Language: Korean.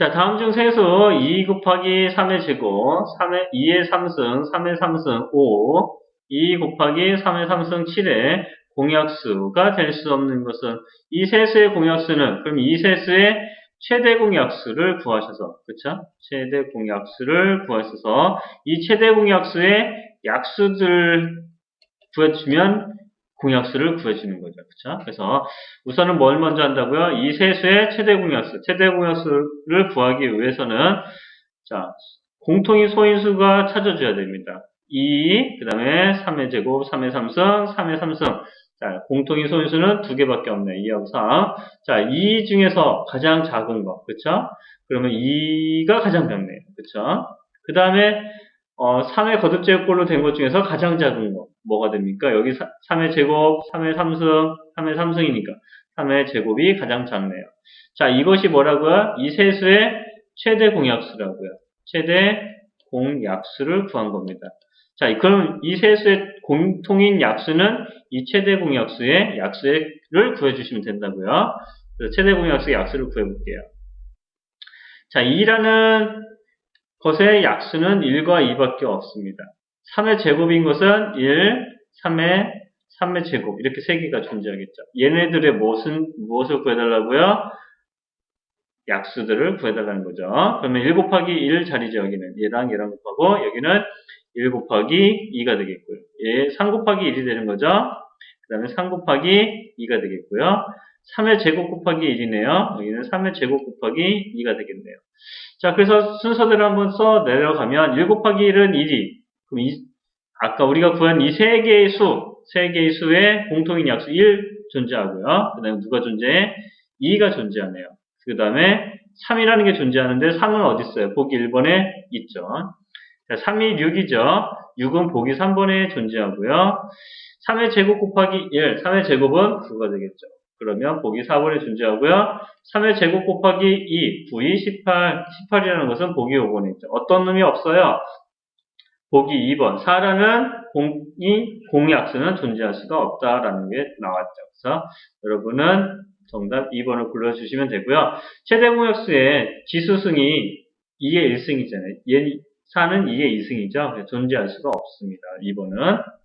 자, 다음 중 세수 2 곱하기 3의 제곱, 3의, 2의 3승, 3의 3승 5, 2 곱하기 3의 3승 7의 공약수가 될 수 없는 것은 이 세수의 공약수는 그럼 이 세수의 최대 공약수를 구하셔서 그쵸? 최대 공약수를 구하셔서 이 최대 공약수의 약수들 구해주면 공약수를 구해주는 거죠. 그쵸? 그래서 우선은 뭘 먼저 한다고요? 이 세수의 최대 공약수, 최대 공약수를 구하기 위해서는 자 공통인 소인수가 찾아줘야 됩니다. 2, 그 다음에 3의 제곱, 3의 3승, 3의 3승. 자, 공통인 소인수는 두 개밖에 없네. 2하고 3. 자, 2 중에서 가장 작은 거. 그쵸? 그러면 2가 가장 작네요. 그쵸? 그 다음에 어, 3의 거듭 제곱꼴로 된 것 중에서 가장 작은 거. 뭐가 됩니까? 여기 3의 제곱, 3의 3승, 3의 3승이니까 3의 제곱이 가장 작네요. 자, 이것이 뭐라고요? 이 세수의 최대 공약수라고요. 최대 공약수를 구한 겁니다. 자, 그럼 이 세수의 공통인 약수는 이 최대 공약수의 약수를 구해주시면 된다고요. 그래서 최대 공약수의 약수를 구해볼게요. 자, 2라는 것의 약수는 1과 2밖에 없습니다. 3의 제곱인 것은 1, 3의 3의 제곱 이렇게 세 개가 존재하겠죠. 얘네들의 무엇은 무엇을 구해달라고요? 약수들을 구해달라는 거죠. 그러면 1 곱하기 1 자리죠. 여기는 얘랑 얘랑 곱하고 여기는 1 곱하기 2가 되겠고요. 얘 3 곱하기 1이 되는 거죠. 그 다음에 3 곱하기 2가 되겠고요. 3의 제곱 곱하기 1이네요. 여기는 3의 제곱 곱하기 2가 되겠네요. 자, 그래서 순서대로 한번 써 내려가면 1 곱하기 1은 1이 그럼 이, 아까 우리가 구한 이 세 개의 수, 세 개의 수의 공통인 약수 1 존재하고요. 그 다음에 누가 존재해? 2가 존재하네요. 그 다음에 3이라는 게 존재하는데 3은 어디 있어요? 보기 1번에 있죠. 자, 3이 6이죠. 6은 보기 3번에 존재하고요. 3의 제곱 곱하기 1, 3의 제곱은 9가 되겠죠. 그러면 보기 4번에 존재하고요. 3의 제곱 곱하기 2, 9이 18, 18이라는 것은 보기 5번에 있죠. 어떤 놈이 없어요? 보기 2번, 4라는 공이 공약수는 존재할 수가 없다라는 게 나왔죠. 그래서 여러분은 정답 2번을 골라주시면 되고요. 최대 공약수의 지수승이 2의 1승이잖아요. 얘 4는 2의 2승이죠. 존재할 수가 없습니다. 2번은.